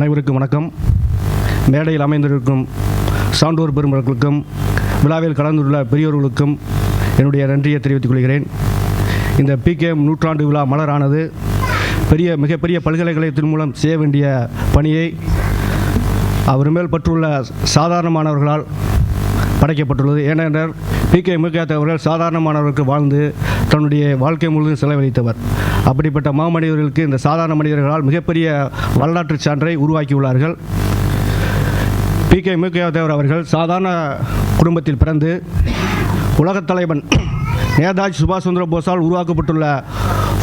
அனைவருக்கும் வணக்கம். மேடையில் அமைந்திருக்கும் சான்றோர் பெருமக்களுக்கும் விழாவில் கலந்துள்ள பெரியோர்களுக்கும் என்னுடைய நன்றியை தெரிவித்துக் கொள்கிறேன். இந்த பிகேஎம் நூற்றாண்டு விழா மலரானது பெரிய மிகப்பெரிய பல்கலைக்கழகத்தின் மூலம் செய்ய வேண்டிய பணியை அவர் மேல் பற்றுள்ள சாதாரணமானவர்களால் படைக்கப்பட்டுள்ளது. ஏனென்றால் பி கே முக்கியாத் அவர்கள் சாதாரணமானவர்களுக்கு வாழ்ந்து தன்னுடைய வாழ்க்கை முழுவதும் செலவழித்தவர். அப்படிப்பட்ட மாமனிதர்களுக்கு இந்த சாதாரண மனிதர்களால் மிகப்பெரிய வரலாற்று சான்றை உருவாக்கியுள்ளார்கள். பி. கே. முக்கியத்தேவர் அவர்கள் சாதாரண குடும்பத்தில் பிறந்து உலகத் தலைவன் நேதாஜி சுபாஷ் சந்திர போஸால் உருவாக்கப்பட்டுள்ள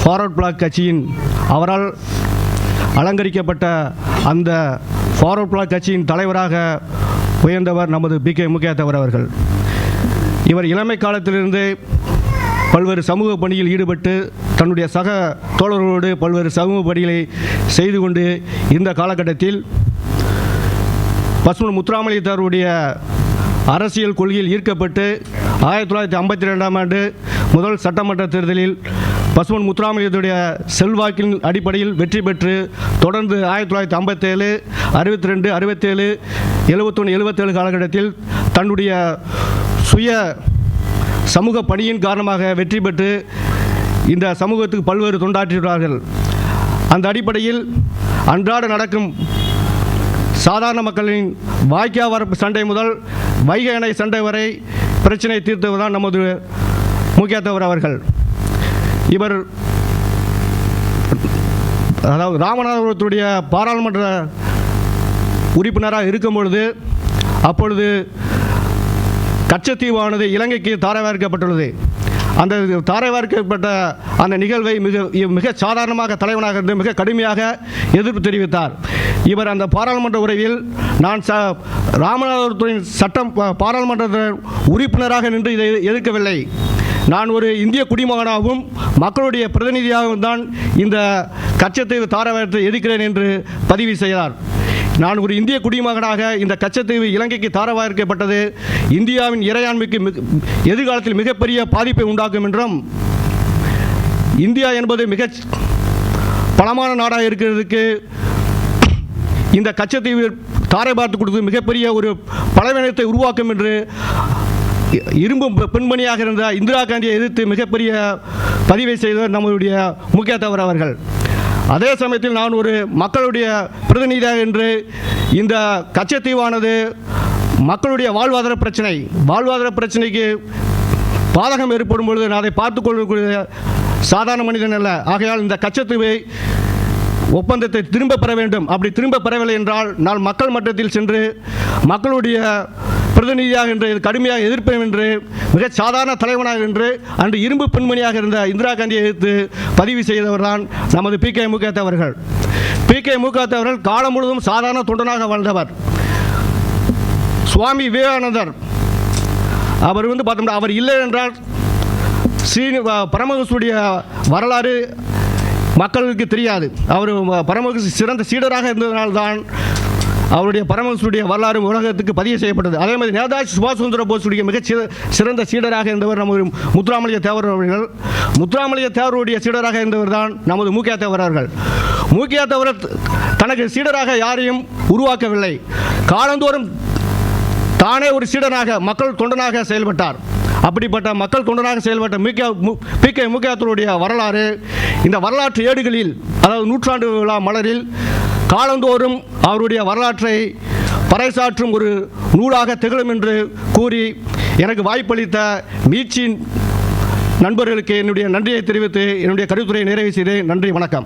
ஃபார்வர்ட் பிளாக் கட்சியின் அவரால் அலங்கரிக்கப்பட்ட அந்த ஃபார்வர்ட் பிளாக் கட்சியின் தலைவராக உயர்ந்தவர் நமது பி. கே. முக்கியத்தவர் அவர்கள். இவர் இளமை காலத்திலிருந்து பல்வேறு சமூக பணியில் ஈடுபட்டு தன்னுடைய சக தோழர்களோடு பல்வேறு சமூக பணிகளை செய்து கொண்டு இந்த காலகட்டத்தில் பசுமன் முத்துராமலிங்கத்தாருடைய அரசியல் கொள்கையில் ஈர்க்கப்பட்டு ஆயிரத்தி தொள்ளாயிரத்தி ஐம்பத்தி ரெண்டாம் ஆண்டு முதல் சட்டமன்ற தேர்தலில் பசுமன் முத்துராமலிங்கத்துடைய செல்வாக்கின் அடிப்படையில் வெற்றி பெற்று தொடர்ந்து ஆயிரத்தி தொள்ளாயிரத்தி ஐம்பத்தேழு அறுபத்தி ரெண்டு அறுபத்தேழு எழுபத்தொன்று எழுபத்தேழு காலகட்டத்தில் தன்னுடைய சுய சமூக பணியின் காரணமாக வெற்றி பெற்று இந்த சமூகத்துக்கு பல்வேறு தொண்டாற்றியுள்ளார்கள். அந்த அடிப்படையில் அன்றாட நடக்கும் சாதாரண மக்களின் வாய்க்கா வரப்பு சண்டை முதல் வைகை அணை சண்டை வரை பிரச்சனை தீர்த்தவர் நமது முக்கியத்தவர் அவர்கள். இவர் அதாவது ராமநாதபுரத்துடைய பாராளுமன்ற உறுப்பினராக இருக்கும் பொழுது அப்பொழுது கச்சத்தீவானது இலங்கைக்கு தாரவார்க்கப்பட்டுள்ளது அந்த தாரவார்க்கப்பட்ட அந்த நிகழ்வை மிக மிக சாதாரணமாக தலைவனாக இருந்து மிக கடுமையாக எதிர்ப்பு தெரிவித்தார். இவர் அந்த பாராளுமன்ற உரையில் நான் ச ராமநாதபுரத்துறையின் சட்டம் பாராளுமன்ற உறுப்பினராக நின்று இதை எதிர்க்கவில்லை. நான் ஒரு இந்திய குடிமகனாகவும் மக்களுடைய பிரதிநிதியாகவும் தான் இந்த கச்சத்தீவு தாரவாரத்தை எதிர்க்கிறேன் என்று பதிவு செய்தார். நான் ஒரு இந்திய குடிமகனாக இந்த கச்சத்தீவு இலங்கைக்கு தாரவாயிருக்கப்பட்டது. இந்தியாவின் இறையாண்மைக்கு மிக எதிர்காலத்தில் மிகப்பெரிய பாதிப்பை உண்டாக்கும் என்றும் இந்தியா என்பது மிக பலமான நாடாக இருக்கிறதுக்கு இந்த கச்சத்தீவு தாரை பார்த்து கொடுத்து மிகப்பெரிய ஒரு பலவீனத்தை உருவாக்கும் என்று இரும்பு பெண்மணியாக இருந்த இந்திரா காந்தியை எதிர்த்து மிகப்பெரிய பதிவை செய்தவர் நம்மளுடைய தவறு அவர்கள். அதே சமயத்தில் நான் ஒரு மக்களுடைய பிரதிநிதியாக என்று இந்த கச்சத்தீவானது மக்களுடைய வாழ்வாதார பிரச்சனை வாழ்வாதார பிரச்சனைக்கு பாதகம் ஏற்படும் பொழுது நான் அதை பார்த்து கொள்ளக்கூடிய சாதாரண மனிதன் அல்ல. ஆகையால் இந்த கச்சத்தீவை ஒப்பந்தத்தை திரும்ப பெற வேண்டும். அப்படி திரும்ப பெறவில்லை என்றால் நான் மக்கள் மட்டத்தில் சென்று மக்களுடைய பிரதிநிதியாக என்று கடுமையாக எதிர்ப்பேன் என்று மிக சாதாரண தலைவனாக என்று அன்று இரும்பு பெண்மணியாக இருந்த இந்திரா காந்தியை எதிர்த்து பதிவு செய்தவர்தான் நமது பி கே முகத்தவர்கள் பி கே முகத்தவர்கள் காலம் முழுவதும் சாதாரண தொண்டனாக வாழ்ந்தவர். சுவாமி விவேகானந்தர். அவர் வந்து பார்த்தோம்னா அவர் இல்லை என்றால் ஸ்ரீ பரமஹம்சருடைய வரலாறு மக்களுக்கு தெரியாது. அவர் பரமஹம்ச சிறந்த சீடராக இருந்ததனால்தான் அவருடைய பரமஹம்சருடைய வரலாறு உலகத்துக்கு பதிவு செய்யப்பட்டது. அதே மாதிரி நேதாஜி சுபாஷ் சுந்தர போஸுடைய மிகச் சிறந்த சீடராக இருந்தவர் நமது முத்துராமலிங்க தேவர் அவர்கள். முத்துராமலிங்க தேவருடைய சீடராக இருந்தவர் தான் நமது மூக்கியா தேவர் அவர்கள். மூக்கியா தேவர் தனக்கு சீடராக யாரையும் உருவாக்கவில்லை. காலந்தோறும் தானே ஒரு சீடனாக மக்கள் தொண்டனாக செயல்பட்டார். அப்படிப்பட்ட மக்கள் தொண்டனாக செயல்பட்ட மிக பி. கே. முக்கியத்துடைய வரலாறு இந்த வரலாற்று ஏடுகளில் அதாவது நூற்றாண்டு விழா மலரில் காலந்தோறும் அவருடைய வரலாற்றை பறைசாற்றும் ஒரு நூலாக திகழும் என்று கூறி எனக்கு வாய்ப்பளித்த மீச்சின் நண்பர்களுக்கு என்னுடைய நன்றியை தெரிவித்து என்னுடைய கருத்துரையை நிறைவு செய்தேன். நன்றி வணக்கம்.